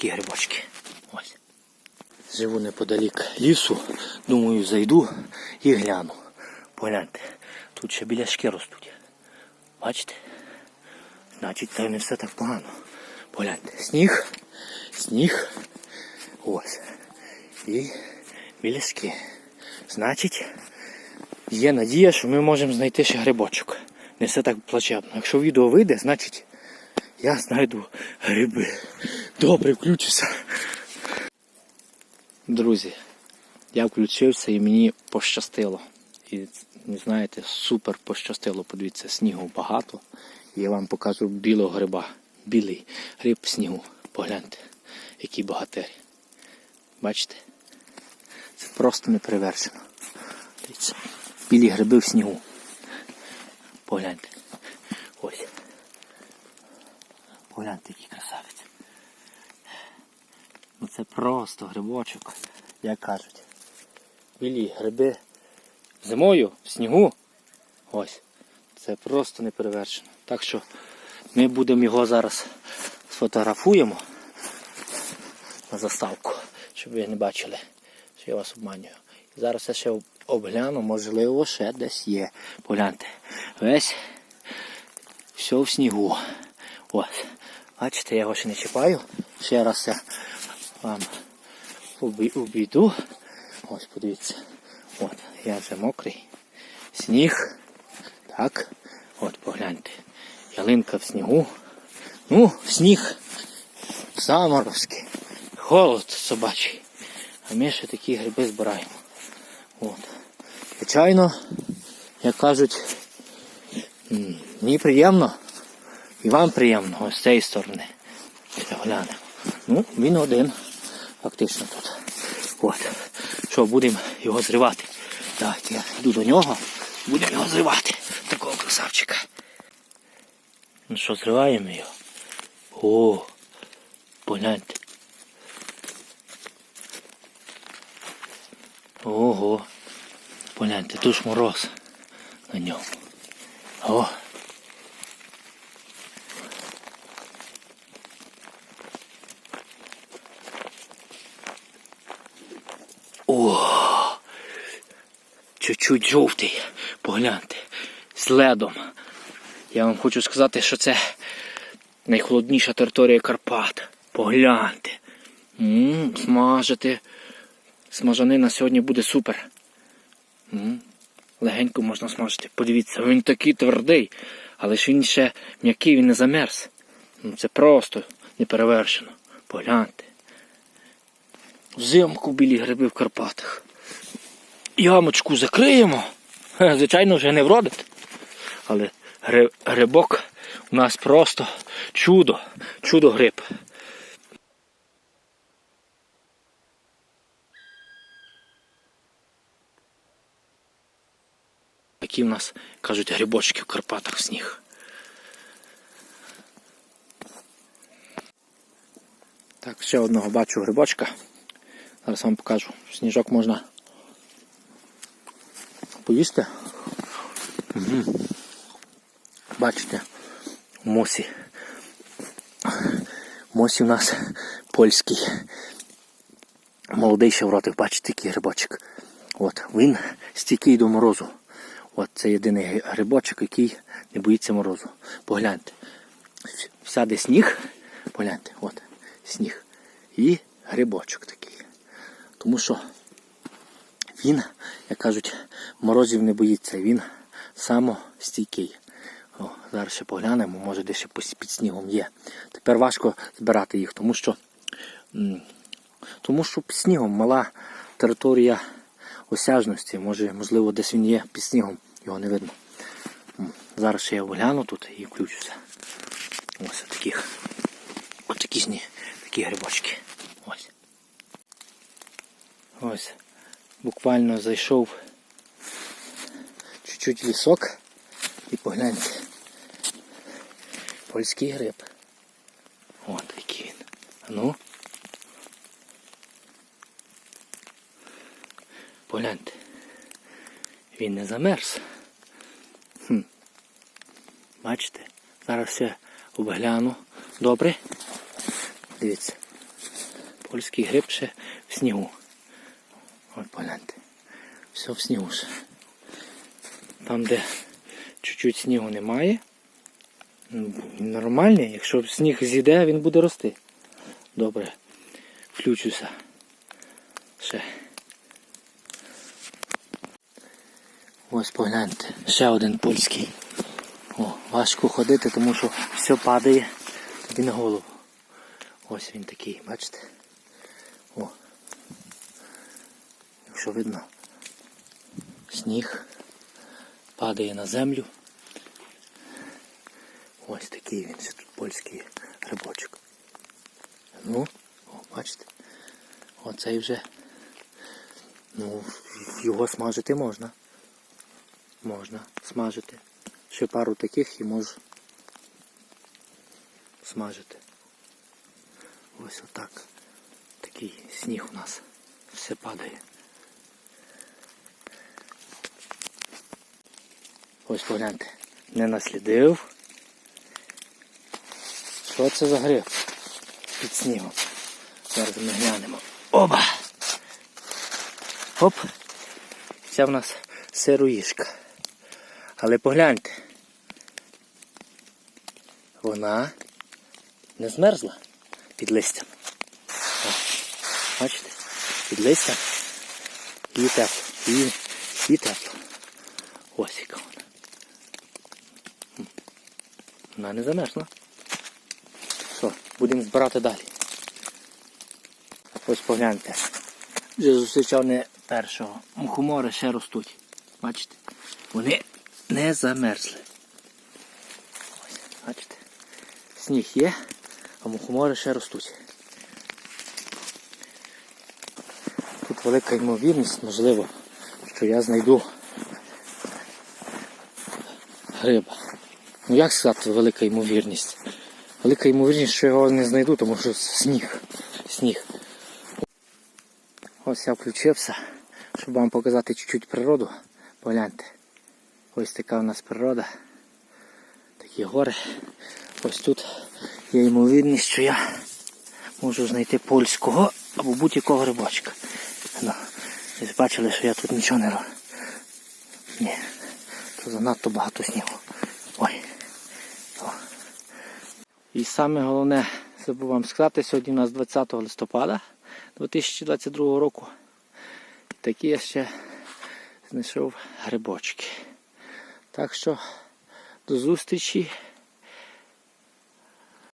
такі грибочки. Ось. Живу неподалік лісу. Думаю, зайду і гляну. Погляньте, тут ще біляшки ростуть. Бачите? Значить, це не все так погано. Погляньте, сніг, сніг. Ось. І біляшки. Значить, є надія, що ми можемо знайти ще грибочок. Не все так плачевно. Якщо відео вийде, значить я знайду гриби. Добре, включуся. Друзі, я включився і мені пощастило. І не знаєте, супер пощастило. Подивіться, снігу багато. Я вам покажу білого гриба. Білий гриб в снігу. Погляньте, який багатирі. Бачите? Це просто неперевершено. Дивіться, білі гриби в снігу. Погляньте. Ось. Погляньте, який красавець. Ну це просто грибочок, як кажуть. Білі гриби зимою в снігу. Ось. Це просто неперевершено. Так що ми будемо його зараз сфотографуємо на заставку, щоб ви не бачили, що я вас обманюю. Зараз я ще обгляну, можливо, ще десь є. Погляньте. Весь все в снігу. Ось. Бачите, я його ще не чіпаю. Ще раз я вам обі- обійду. Ось подивіться. От, я вже мокрий. Сніг. Так. От погляньте. Ялинка в снігу. Ну, сніг. Заморозки. Холод собачий. А ми ще такі гриби збираємо. От. Звичайно, як кажуть, мені приємно. І вам приємно ось з цієї сторони. Глянемо. Ну, він один. Фактично тут. От. Що, будемо його зривати. Так, я йду до нього. Будемо його зривати. Такого красавчика. Ну що, зриваємо його? О, погляньте. Ого. Погляньте, тут ж мороз на ньому. О, чуть-чуть жовтий, погляньте, з ледом. Я вам хочу сказати, що це найхолодніша територія Карпат. Погляньте. М, смажити. Смажанина сьогодні буде супер. М, легенько можна смажити. Подивіться, він такий твердий, але ж він ще м'який, він не замерз. Ну, Це просто неперевершено. Погляньте. Взимку білі гриби в Карпатах. Ямочку закриємо. Звичайно, вже не вродить. Але грибок у нас просто чудо. Чудо гриб. Такі в нас, кажуть, грибочки в Карпатах в сніг. Так, ще одного бачу грибочка. Зараз вам покажу. Сніжок можна поїсти. Угу. Бачите, в мосі. Мосі у нас польський. Молодий шевротик, бачите, який грибочок. От, він стійкий до морозу. От це єдиний грибочок, який не боїться морозу. Погляньте. Всяде сніг. Погляньте, от, сніг. І грибочок такий. Тому що він, як кажуть, морозів не боїться, він самостійкий. О, зараз ще поглянемо, може десь ще під снігом є. Тепер важко збирати їх, тому що, тому що під снігом мала територія осяжності. Може, можливо, десь він є під снігом, його не видно. Зараз ще я огляну тут і включуся. Ось таких. Ось такі такі грибочки. Ось. Ось. Буквально зайшов чуть-чуть лісок і погляньте. Польський гриб. От який він. Ну. Погляньте. Він не замерз. Хм. Бачите? Зараз ще обгляну. Добре? Дивіться. Польський гриб ще в снігу. Ой, погляньте. Все в снігу ще. Там, де чуть-чуть снігу немає. ну, Нормальний, якщо сніг зійде, він буде рости. Добре. Включуся. Ще. Ось погляньте, ще один польський. О, важко ходити, тому що все падає тобі на голову. Ось він такий, бачите? О. Якщо видно, сніг падає на землю. Ось такий він ще тут польський грибочок. Ну, о, бачите? Оцей вже. Ну, його смажити можна. Можна смажити. Ще пару таких і можу смажити. Ось отак. Такий сніг у нас. Все падає. Ось погляньте. Не наслідив. Що це за гриб? Під снігом. Зараз ми глянемо. Оба! Оп! Це в нас сироїшка. Але погляньте. Вона не змерзла під листям. О, бачите? Під листям і тепло. І, і тепло. Ось яка вона. Вона не замерзла. Що, будемо збирати далі. Ось погляньте. Вже зустрічав не першого. Мухомори ще ростуть. Бачите? Вони не замерзли. Ось, бачите? Сніг є, а мухомори ще ростуть. Тут велика ймовірність, можливо, що я знайду гриба. Ну як сказати велика ймовірність? Велика ймовірність, що його не знайду, тому що сніг. Сніг. Ось я включився, щоб вам показати чуть-чуть природу. Погляньте. Ось така у нас природа. Такі гори. Ось тут є ймовірність, що я можу знайти польського або будь-якого рибачка. Ну, ви бачили, що я тут нічого не роблю. Ні, тут занадто багато снігу. Ой. І саме головне, забув вам сказати, сьогодні у нас 20 листопада 2022 року. Такі я ще знайшов грибочки. Так що до зустрічі